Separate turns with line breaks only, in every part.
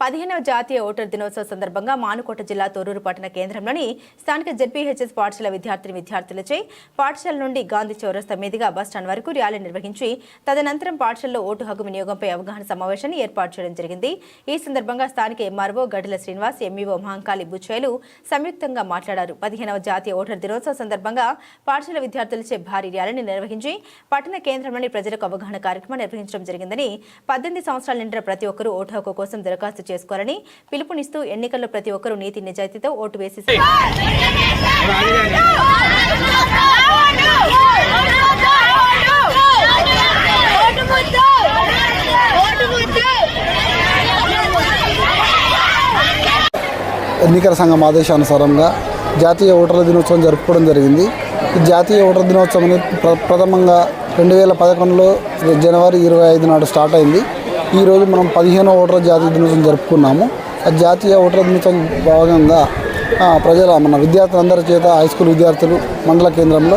పదిహేనవ జాతీయ ఓటర్ దినోత్సవ సందర్భంగా మానుకోట జిల్లా తొర్రూరు పట్టణ కేంద్రంలోని స్థానిక జెడ్పీహెచ్ఎస్ పాఠశాల విద్యార్థిని విద్యార్థులచే పాఠశాల నుండి గాంధీ చౌరస్తా మీదుగా బస్టాండ్ వరకు ర్యాలీ నిర్వహించి తదనంతరం పాఠశాలలో ఓటు హక్కు వినియోగంపై అవగాహన సమావేశాన్ని ఏర్పాటు చేయడం జరిగింది. ఈ సందర్భంగా స్థానిక ఎంఆర్ఓ గడిల శ్రీనివాస్ ఎంఈఓ మహంకాళి బుచ్చేలు సంయుక్తంగా మాట్లాడారు. పదిహేనవ జాతీయ ఓటర్ దినోత్సవ సందర్భంగా పాఠశాల విద్యార్థులచే భారీ ర్యాలీని నిర్వహించి పట్టణ కేంద్రంలోని ప్రజలకు అవగాహన కార్యక్రమం నిర్వహించడం జరిగిందని పద్దెనిమిది సంవత్సరాల నిండిన ప్రతి ఒక్కరూ ఓటు హక్కు కోసం దరఖాస్తు చేసుకోవాలని పిలుపునిస్తూ ఎన్నికల్లో ప్రతి ఒక్కరూ నీతి నిజాయితీతో ఓటు వేసి
ఎన్నికల సంఘం ఆదేశానుసారంగా జాతీయ ఓటర్ల దినోత్సవం జరుపుకోవడం జరిగింది. ఈ జాతీయ ఓటర్ల దినోత్సవం ప్రథమంగా రెండు వేల పదకొండులో జనవరి ఇరవై ఐదు నాడు స్టార్ట్ అయింది. ఈరోజు మనం పదిహేనో ఓటర్ల జాతీయ దినోత్సవం జరుపుకున్నాము. ఆ జాతీయ ఓటర్ల దినోత్సవం భాగంగా ప్రజల మన విద్యార్థులందరి చేత హై స్కూల్ విద్యార్థులు మండల కేంద్రంలో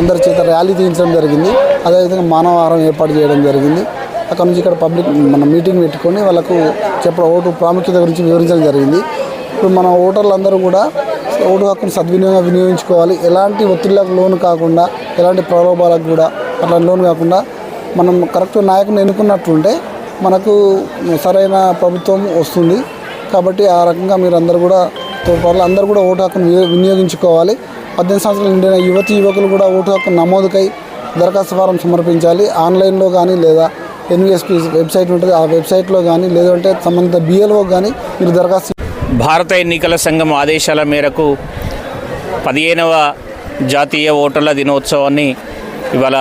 అందరి చేత ర్యాలీ తీయించడం జరిగింది. అదేవిధంగా మానవహారం ఏర్పాటు చేయడం జరిగింది. అక్కడ నుంచి ఇక్కడ పబ్లిక్ మన మీటింగ్ పెట్టుకొని వాళ్ళకు చెప్పడం ఓటు ప్రాముఖ్యత గురించి వివరించడం జరిగింది. ఇప్పుడు మన ఓటర్లందరూ కూడా ఓటు హక్కును సద్వినియోగంగా వినియోగించుకోవాలి. ఎలాంటి ఒత్తిళ్ళకు లోను కాకుండా ఎలాంటి ప్రలోభాలకు కూడా అట్లా లోను కాకుండా మనం కరెక్ట్ నాయకుని ఎన్నుకున్నట్లుంటే మనకు సరైన ప్రభుత్వం వస్తుంది. కాబట్టి ఆ రకంగా మీరు అందరూ కూడా తోపాటు అందరూ కూడా ఓటు హక్కును వినియోగించుకోవాలి. పద్దెనిమిది సంవత్సరాలు నిండిన యువతి యువకులు కూడా ఓటు హక్కు నమోదుకై దరఖాస్తు ఫారం సమర్పించాలి. ఆన్లైన్లో కానీ లేదా ఎన్విఎస్పి వెబ్సైట్ ఉంటుంది. ఆ వెబ్సైట్లో కానీ లేదంటే సంబంధిత బిఎల్ఓ కానీ మీరు దరఖాస్తు
భారత ఎన్నికల సంఘం ఆదేశాల మేరకు పదిహేనవ జాతీయ ఓటర్ల దినోత్సవాన్ని ఇవాళ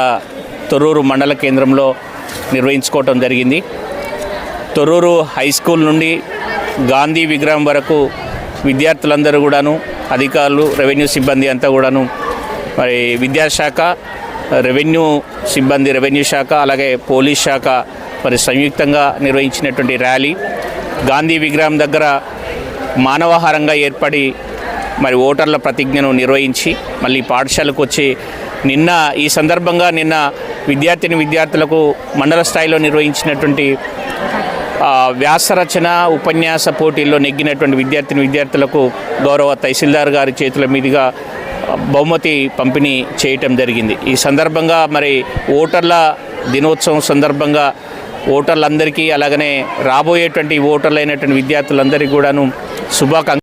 తొర్రూరు మండల కేంద్రంలో నిర్వహించుకోవటం జరిగింది. తొర్రూరు హై స్కూల్ నుండి గాంధీ విగ్రహం వరకు విద్యార్థులందరూ కూడాను అధికారులు రెవెన్యూ సిబ్బంది అంతా కూడాను మరి విద్యాశాఖ రెవెన్యూ సిబ్బంది రెవెన్యూ శాఖ అలాగే పోలీస్ శాఖ మరి సంయుక్తంగా నిర్వహించినటువంటి ర్యాలీ. గాంధీ విగ్రహం దగ్గర మానవహారంగా ఏర్పడి మరి ఓటర్ల ప్రతిజ్ఞను నిర్వహించి మళ్ళీ పాఠశాలకు వచ్చి నిన్న ఈ సందర్భంగా నిన్న విద్యార్థిని విద్యార్థులకు మండల స్థాయిలో నిర్వహించినటువంటి వ్యాసరచన ఉపన్యాస పోటీల్లో నెగ్గినటువంటి విద్యార్థిని విద్యార్థులకు గౌరవ తహసీల్దార్ గారి చేతుల మీదుగా బహుమతి పంపిణీ చేయటం జరిగింది. ఈ సందర్భంగా మరి ఓటర్ల దినోత్సవం సందర్భంగా ఓటర్లందరికీ అలాగనే రాబోయేటువంటి ఓటర్లు అయినటువంటి విద్యార్థులందరికీ కూడాను శుభాకాంక్ష